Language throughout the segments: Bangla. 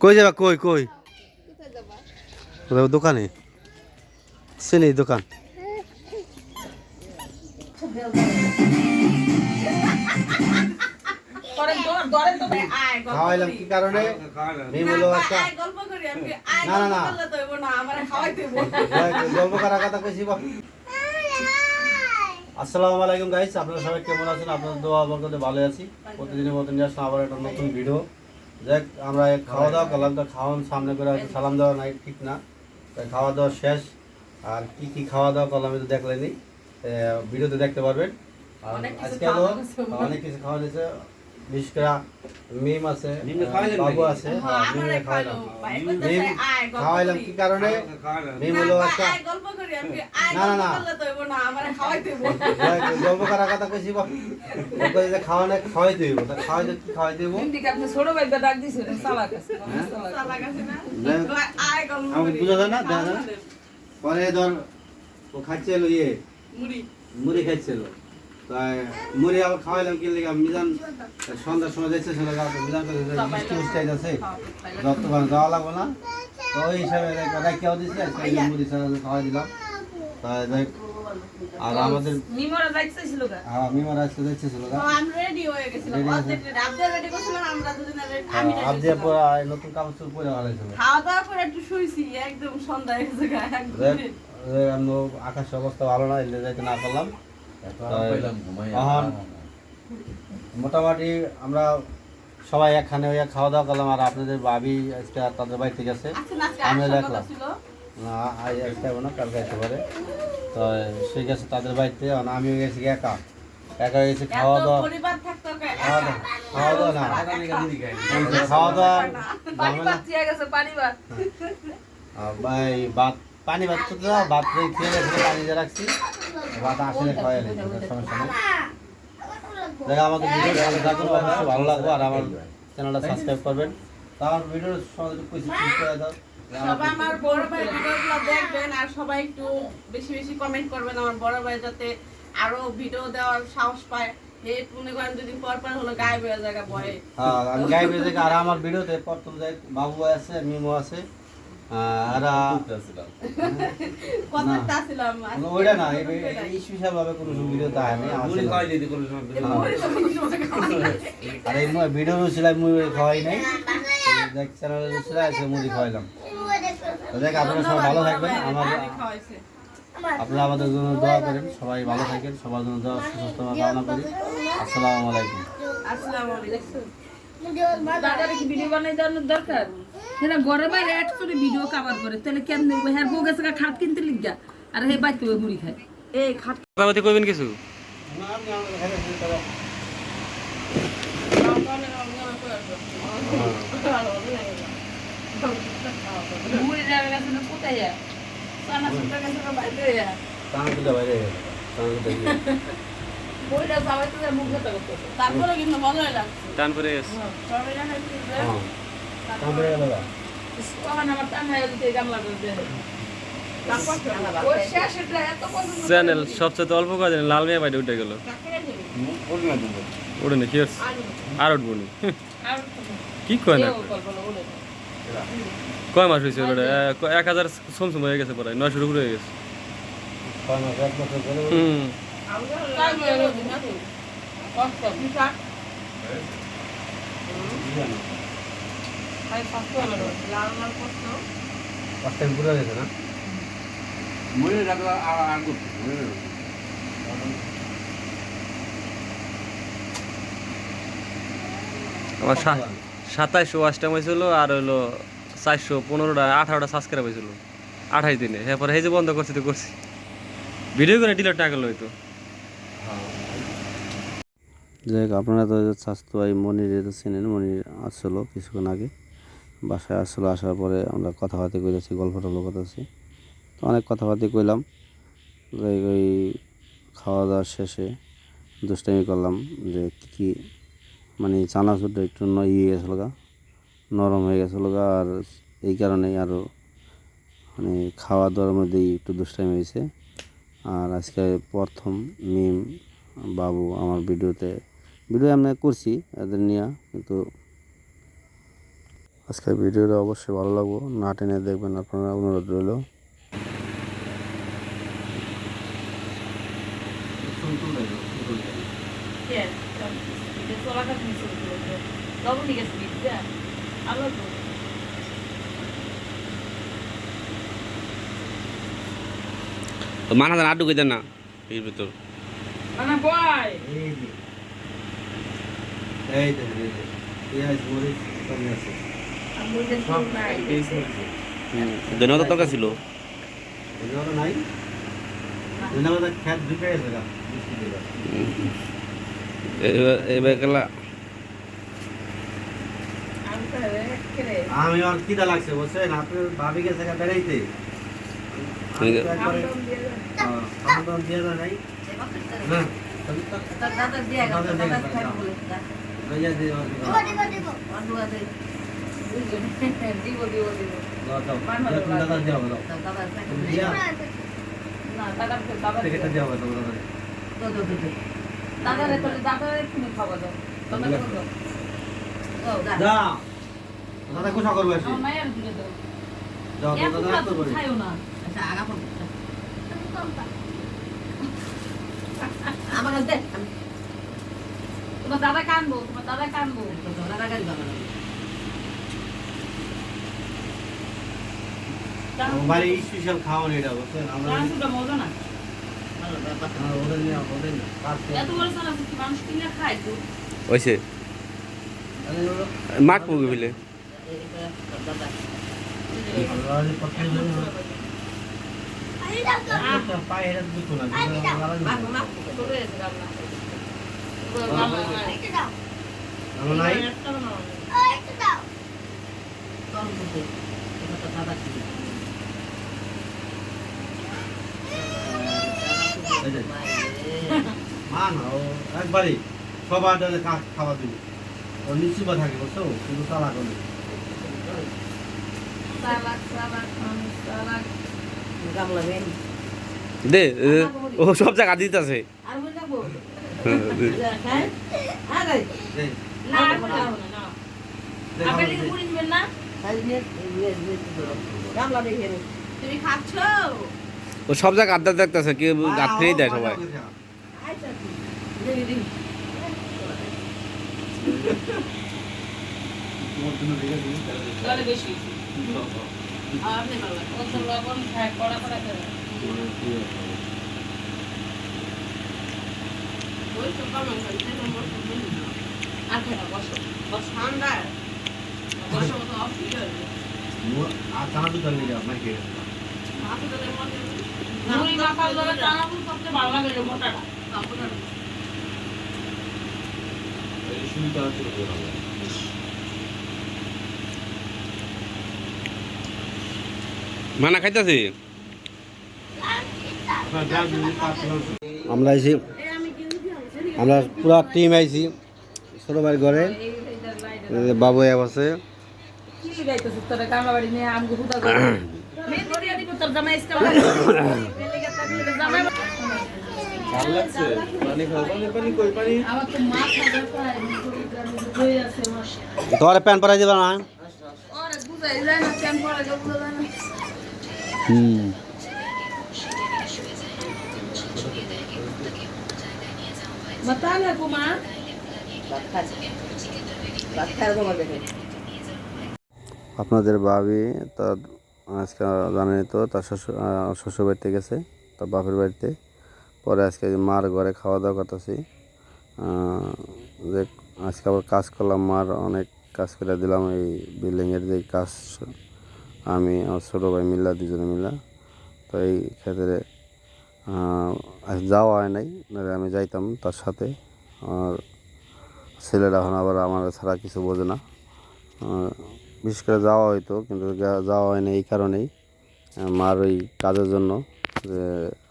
কই যাবা কই কই? দোকানে? চিনি দোকান। খাওয়াইলাম কি কারণে? বলল না না না। গল্প করার কথা কইছি বা আসসালামু আলাইকুম গাইস আপনারা সবাই কেমন আছেন? আপনাদের দোয়া বরকতে ভালো আছি। প্রতিদিনের মতো নিয়ে আসলাম আবার একটা নতুন ভিডিও দেখ আমরা খাওয়া দাওয়া করলাম। তো খাওয়ান সামনে করে হয়তো সালাম দেওয়া নাই ঠিক না। তাই খাওয়া দাওয়া শেষ। আর কি কি খাওয়া দাওয়া করলাম এটা দেখলেনি ভিডিওতে দেখতে পারবেন। আর অনেক কিছু আজকে অনেক কিছু খাওয়া দিয়েছে বিশেষ করে মিম আছে বাবু আছে। হ্যাঁ মিমে খাওয়াইলাম। মিম খাওয়াইলাম কি কারণে? মিম হলো একটা না, না, না। গল্প করার কথা কইছি বা কই যে খাওয়ানো খাওয়াই দিব তা খাওয়াই দিতে কি খাওয়াই দিব ছোট ভাই ডাক দিছে চালাক আছে আমাকে বুঝা যায় না? দেখা যায় না? পরে ধর ও খাচ্ছিল ইয়ে। মুড়ি। খাচ্ছিল তাই মুড়ি আবার খাওয়াইলাম কি লেগে মিজান সন্ধ্যার সময় যাচ্ছে সেটা মিজান করে যে মিষ্টি মিষ্টি আইতাছে যতক্ষণ যাওয়া লাগবে না। তো ওই হিসাবে রাখিয়াও মুড়ি ছাড়া খাওয়াই দিলাম। তাই আর আমাদের মিমরা যাইতেছিল গা। হ্যাঁ মিমার আজকে যাচ্ছে ছিল আজ যে পরে নতুন কাপড় পরে হারাইছিল খাওয়া দাওয়া করে একটু শুইছি একদম সন্ধ্যা হয়ে গেছে গা, একদম। দেখ এই আমি আকাশ অবস্থা ভালো না এলে যাইতে না পারলাম। এখন মোটামুটি আমরা সবাই একখানে হইয়া খাওয়া দাওয়া করলাম আর আপনাদের ভাবি আজকে আর তাদের বাড়িতে গেছে। আজকে আজকে আমি দেখলাম। কথা ছিল। না আজ আসতে হবে না কালকে আসতে পারে। তো সে গেছে তাদের বাড়িতে আর আমিও গেছি একা? একা গেছি খাওয়া দাওয়া। পরিবার খাওয়া দাওয়া না। খাওয়া দাওয়া ভাই ভাত পানি ভাত তো ভাত খেয়ে খেয়ে পানি দিয়ে রাখছি। ভাত আসলে খাওয়াই নেই সমস্যা নেই। দেখা আমাদের ভিডিও ভালো থাকুন অবশ্যই ভালো লাগবে আর আমার চ্যানেলটা সাবস্ক্রাইব করবেন। তার ভিডিও করে দাও। সবাই আমার বড় ভাই ভিডিওগুলো দেখবেন আর সবাই একটু বেশি বেশি কমেন্ট করবেন। আমার বড় ভাই যাতে আরও ভিডিও দেওয়ার সাহস পায়। হে মনে করেন দুদিন পর পর হলো গায়েব হয়ে জায়গা ভয়ে হ্যাঁ আমি গাইবে থেকে আর আমার ভিডিওতে প্রথম যাই বাবু আছে মিমো আছে ওইটা না কোনো তা আর এই ভিডিও মুড়ি খাওয়াই নাই। দেখ চ্যানেলে মুড়ি খাওয়াইলাম। দেখ আপনারা সবাই ভালো থাকবেন। আমার আপনারা আমাদের জন্য দোয়া করেন সবাই ভালো থাকেন সবার জন্য দোয়া সুস্থ কামনা করি। আসসালামু আলাইকুম। আসসালামু আলাইকুম। দাদার কি ভিডিও বানাই দেওয়ার দরকার? সেটা ঘরে বাইরে এক করে ভিডিও কাভার করে। তাহলে কেমন দেখব হ্যাঁ বউ গেছে খাট কিনতে লিখা আর হে বাইতে মুড়ি খায়। এই খাট কথাবার্তা কইবেন কিছু? কোথায় তারপরে কিন্তু লাগছে। জানাইছে যে হ্যাঁ তারপর চ্যানেল সবচেয়ে অল্প কাজ লাল মিয়া বাইরে উঠে গেল। উঠে না কি আর উঠবো নি। কি কয় না? কয় মাস হয়েছে ওটা? এক হাজার সমসম হয়ে গেছে প্রায় নয়শোর উপরে হয়ে গেছে। হুম। তাই বলে কষ্ট তাই কষ্ট হলো লাল লাল করছ পাঁচ টাইম পুরো গেছে না মুড়ি রাখলে আর করতে আমার সাতাইশো ওয়াশটা হয়েছিল আর হলো চারশো পনেরোটা, আঠারোটা সাবস্ক্রাইব হয়েছিল। আঠাশ দিনে। এরপরে এই যে বন্ধ করছি, তো করছি। ভিডিও করে ডিলেট না করল হয়তো যাই হোক আপনারা তো স্বাস্থ্য এই মনির চেনেন, মনির আসলো কিছুক্ষণ আগে। বাসায় আসলো, আসার পরে আমরা কথাবার্তা কইতেছি গল্প টল্প করতেছি। তো অনেক কথাবার্তা কইলাম। যাই ওই খাওয়া দাওয়ার শেষে দুষ্টামি করলাম যে কী কী মানে চানাচুরটা একটু ইয়ে গেছিল গা, নরম হয়ে গেছিল গা, আর এই কারণেই আরও মানে খাওয়া দাওয়ার মধ্যেই একটু দুষ্টামি হয়েছে। আর আজকে প্রথম মিম বাবু আমার ভিডিওতে, ভিডিও আমরা করছি এদের নিয়ে, কিন্তু আজকের ভিডিওটা অবশ্যই ভালো লাগবো। না টেনে দেখবেন আপনারা, অনুরোধ রইল। তো মানা জানা আড্ডু দেন না। এর ভিতর। ধন্যবাদ ছিল? ঢুকে এবার এবার গেলা আমি আর কিদা লাগছে বুঝছেন? আপনার ভাবি গেছে গা বেড়াইতে। দাদা দাদা দাও যাও। দাদা কোথা করবে এসে? আমার যাও, এত দাদা না তোমার দাদা কানবো তোমার দাদা কানবো। বাড়ি স্পেশাল খাওয়ান এটা বুঝছেন আমরা মজা না? হ্যাঁ, হয়েছে আরে ওরা মা না, ও একবারই। সবার জন্য খাওয়া দিবি। ও নিশ্চিত থাকে বুঝছ? কিন্তু করবে সালাক সালাক মানুষ সালাক দে ও সব জায়গা দিতে আছে আর বলে যাব। দেখ, না আর বলে যাব না না। দেখ, আপনি আমার কি দেখ। পুরি দিবেন না? তুমি খাচ্ছ? ও সব জায়গা আড্ডা দেখতেছে কেউ গাছ ফিরে দেয় সবাই। বেশি লবণ খায় কড়া কড়া করে ওই তো কমন করছে আর বসো বসো ঠান্ডা বসো তো চানা দুটো নিয়ে যাও, মাইকে। মাথা ধরে মনে মুড়ি মাখাল ধরে চানাচুর সবচেয়ে ভালো লাগে রে মোটাটা মানা খাইতেছি? আমরা আইছি, আমরা পুরা টিম আইছি, ছোট ভাই ঘরে বাবু এক আছে। তোরা প্যান্ট পরাই দিবা না? হুম बताना कुमार আপনাদের ভাবি তার আজকে জানেনি তো তার শ্বশুর আহ, শ্বশুর বাড়িতে গেছে তার বাপের বাড়িতে পরে আজকে যে মার ঘরে খাওয়া দাওয়া করতেছি যে আজকে আবার কাজ করলাম মার অনেক কাজ করে দিলাম এই বিল্ডিংয়ের যে কাজ আমি আমার ছোটো ভাই মিল্লা, দুজনে মিলা তো এই ক্ষেত্রে যাওয়া হয় নাই আমি যাইতাম তার সাথে। আর ছেলেরা এখন আবার আমার ছাড়া কিছু বোঝে না। বিশেষ করে যাওয়া হয়তো কিন্তু যাওয়া হয় না এই কারণেই। মার ওই কাজের জন্য, যে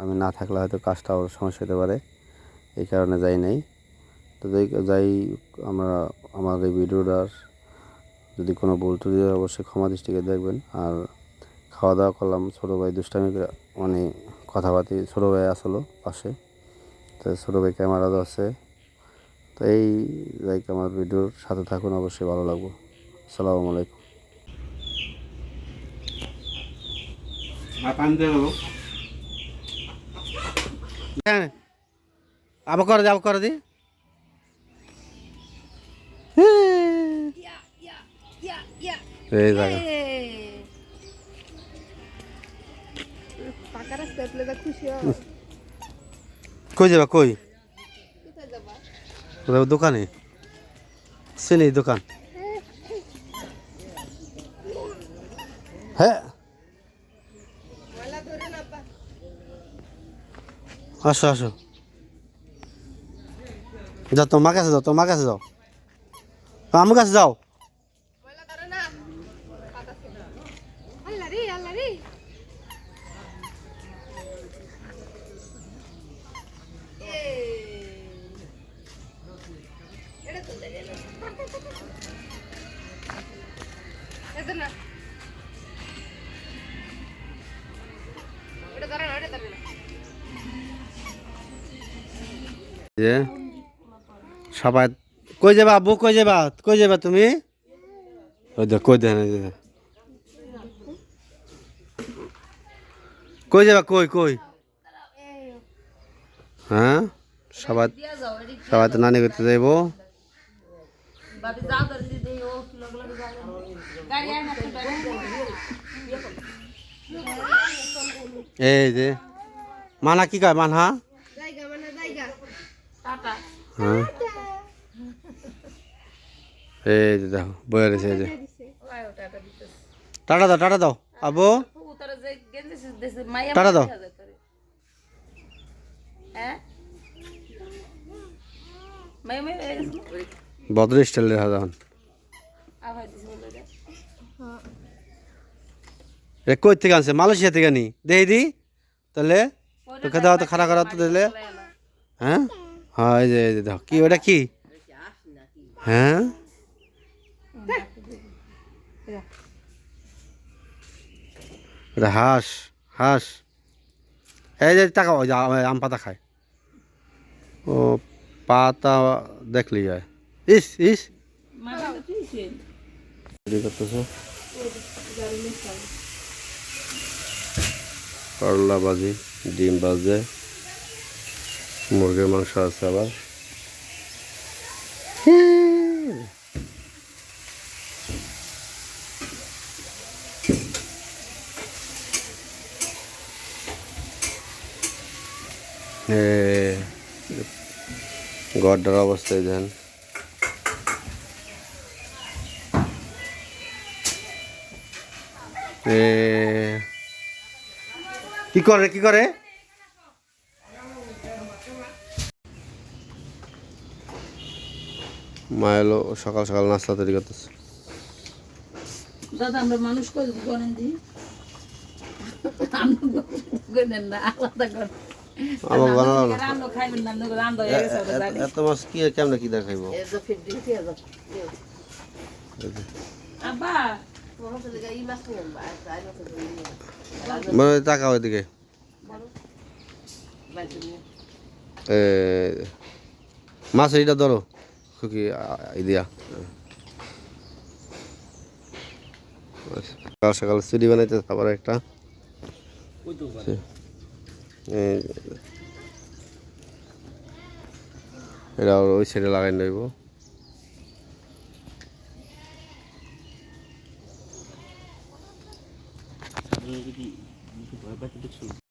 আমি না থাকলে হয়তো কাজটা আবার সমস্যা হতে পারে, এই কারণে যাই নাই। তো যাই আমরা, আমার এই ভিডিওটার যদি কোনো ভুল ত্রুটি হয় অবশ্যই ক্ষমা দৃষ্টিকে দেখবেন। আর খাওয়া দাওয়া করলাম ছোটো ভাই দুষ্টামি মানে কথাবার্তি ছোটো ভাই আসলো পাশে। তো ছোটো ভাই ক্যামেরা আছে তো এই লাইক আমার ভিডিওর সাথে থাকুন অবশ্যই ভালো লাগবো। আসসালামু আলাইকুম। হ্যাঁ। আবার করে দে আবার করে দি। এই জায়গা কই যাবা কই? দোকানে? চিনি দোকান। হ্যাঁ। আসো আসো। যাও তোমার কাছে যাও তোমার কাছে যাও। আমার কাছে যাও। যে সবাই কই যাবা আব্বু কই যাবা কই যাবা তুমি কই দেন কই যাবা কই কই হ্যাঁ সবাই সবাই তো নানি করতে যাইব এই যে মানা কি কয় জায়গা মানে জায়গা টাটা হ্যাঁ এই যে দেখো বয়ে রয়েছে এই যে টাটা দাও টাটা দাও আবু টাটা দাও। হ্যাঁ? ভদ্র স্টাইলের হাজান আবার দিছে বলে রে। এ কই থেকে আনছে? মালয়েশিয়া থেকে নি। দেই দি। তাহলে তোকে দাও, তো খারাপ খারাপ তো দিলে। হ্যাঁ? হ্যাঁ এই যে দাও কি, ওটা কি? হ্যাঁ? এটা হাঁস হাঁস। এই যে, টাকা আম পাতা খায়। ও, পাতা দেখলি যায় ইস ইস। করলা ভাজি ডিম ভাজে মুরগির মাংস আছে আবার। গড্ডার অবস্থায় দেন কি করে কি করে? মা এলো সকাল সকাল নাস্তা তৈরি করতেছে। দাদা আমরা মানুষ করে গণেন দি? এত মাছ কি কেমনে কি দেখাইবো? আব্বা মানে টাকা ওইদিকে এ, মাছ এইটা ধরো খুকি দিয়া। সকাল সকাল চুরি বানাইতে আবার একটা। এটা ওই সাইডে লাগাই নেব বাকি কিছু